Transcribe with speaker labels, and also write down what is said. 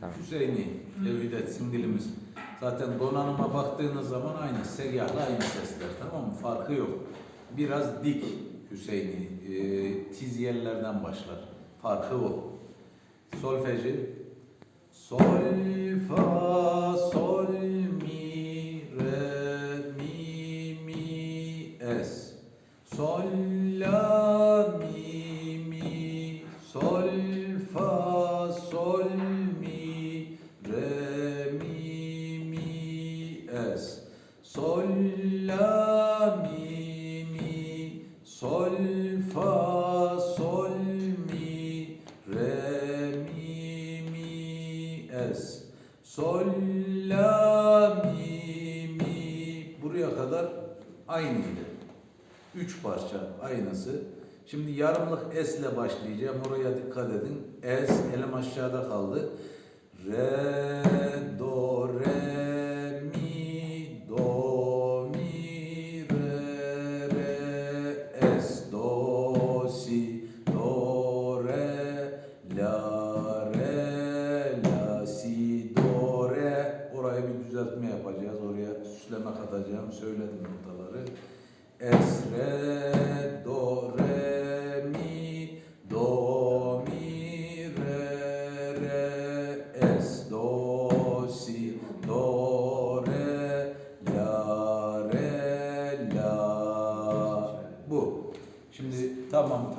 Speaker 1: Tamam.
Speaker 2: Hüseyini, Tevhid singilimiz. Zaten donanıma baktığınız zaman aynı, segahla aynı sesler tamam mı? Farkı yok. Biraz dik Hüseyini, e, tiz yerlerden başlar. Farkı o. Solfeji. Sol, fa, sol, mi, re, mi, mi, es. Sol, Sol, la, mi, mi, sol, fa, sol, mi, re, mi, mi, es. Sol, la, mi, mi. Buraya kadar aynıydı. Üç parça aynısı. Şimdi yarımlık S ile başlayacağım. Oraya dikkat edin. S elim aşağıda kaldı. Re, düzeltme yapacağız. Oraya süsleme katacağım. Söyledim notaları. Es, re, do, re, mi, do, mi, re, re, es, do, si, do, re, la, re, la. Bu. Şimdi tamam. tamam.